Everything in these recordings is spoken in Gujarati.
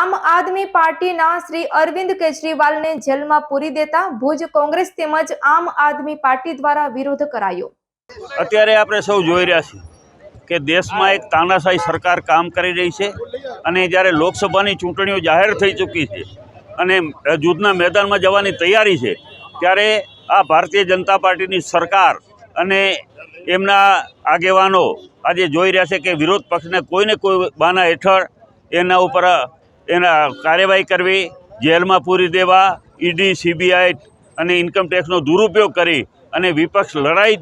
આમ આદમી પાર્ટીના શ્રી અરવિંદ કેજરીવાલને જેલમાં પૂરી દેતા ભુજ કોંગ્રેસ તેમજ આમ આદમી પાર્ટી દ્વારા વિરોધ કરાયો. અત્યારે આપણે સૌ જોઈ રહ્યા છીએ કે દેશમાં એક તાનાશાહી સરકાર કામ કરી રહી છે અને જ્યારે લોકસભાની ચૂંટણીઓ જાહેર થઈ ચૂકી છે અને જૂથના મેદાનમાં જવાની તૈયારી છે, ત્યારે આ ભારતીય જનતા પાર્ટીની સરકાર અને એમના આગેવાનો આજે જોઈ રહ્યા છે કે વિરોધ પક્ષને કોઈને કોઈ બાના હેઠળ એના ઉપર એના કાર્યવાહી કરવી, જેલમાં પૂરી દેવા, ઈડી, સીબીઆઈ અને ઇન્કમટેક્સનો દુરુપયોગ કરી અને વિપક્ષ લડાઈ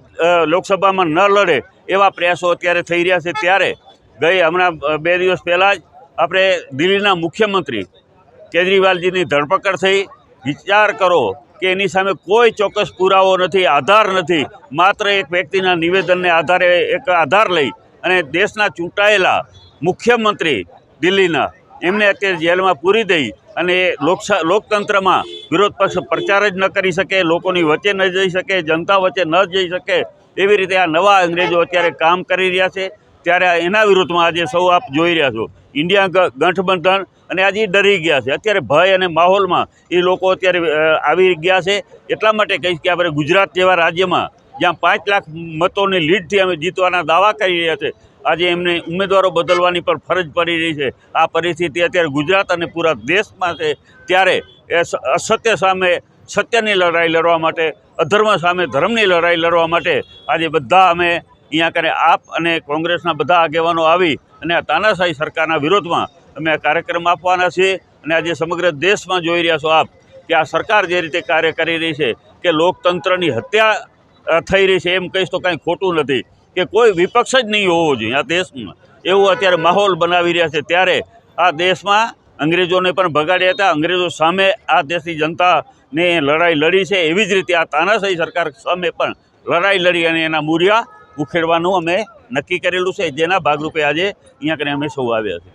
લોકસભામાં ન લડે એવા પ્રયાસો અત્યારે થઈ રહ્યા છે. ત્યારે ગઈ હમણાં બે દિવસ પહેલાં જ આપણે દિલ્હીના મુખ્યમંત્રી કેજરીવાલજીની ધરપકડ થઈ. વિચાર કરો કે એની સામે કોઈ ચોક્કસ પુરાવો નથી, આધાર નથી. માત્ર એક વ્યક્તિના નિવેદનને આધારે એક આધાર લઈ અને દેશના ચૂંટાયેલા મુખ્યમંત્રી દિલ્હીના એમને અત્યારે જેલમાં પૂરી દઈ અને લોકસા, લોકતંત્રમાં વિરોધ પક્ષ પ્રચાર જ ન કરી શકે, લોકોની વચ્ચે ન જઈ શકે, જનતા વચ્ચે ન જઈ શકે એવી રીતે આ નવા અંગ્રેજો અત્યારે કામ કરી રહ્યા છે. ત્યારે એના વિરુદ્ધમાં આજે સૌ આપ જોઈ રહ્યા છો. ઇન્ડિયા ગઠબંધન અને આજે ડરી ગયા છે. અત્યારે ભય અને માહોલમાં એ લોકો અત્યારે આવી ગયા છે. એટલા માટે કહીશ કે આપણે ગુજરાત જેવા રાજ્યમાં જ્યાં પાંચ લાખ મતોની લીડથી અમે જીતવાના દાવા કરી રહ્યા છે આજે એમને ઉમેદવારો બદલવાની પણ ફરજ પડી રહી છે. આ પરિસ્થિતિ અત્યારે ગુજરાત અને પૂરા દેશમાં છે. ત્યારે એ અસત્ય સામે સત્યની લડાઈ લડવા માટે, અધર્મ સામે ધર્મની લડાઈ લડવા માટે આજે બધા અમે અહીંયા કરે આપ અને કોંગ્રેસના બધા આગેવાનો આવી અને આ તાનાશાહી સરકારના વિરોધમાં અમે આ કાર્યક્રમ આપવાના છીએ અને આજે સમગ્ર દેશમાં જોઈ રહ્યા છો આપ કે આ સરકાર જે રીતે કાર્ય કરી રહી છે કે લોકતંત્રની હત્યા થઈ રહી છે એમ કહીશ તો કાંઈ ખોટું નથી. કે કોઈ વિપક્ષ જ નહીં હોવો જોઈએ આ દેશમાં. એવું અત્યારે માહોલ બનાવી રહ્યા છે. ત્યારે આ દેશમાં અંગ્રેજોને પણ ભગાડ્યા હતા. અંગ્રેજો સામે આ દેશની જનતાને લડાઈ લડી છે. એવી જ રીતે આ તાનાશાહી સરકાર સામે પણ લડાઈ લડી અને એના મૂર્યા ઉખેડવાનું અમે નક્કી કરેલું છે. જેના ભાગરૂપે આજે અહીંયા કરીને અમે સૌ આવ્યા છે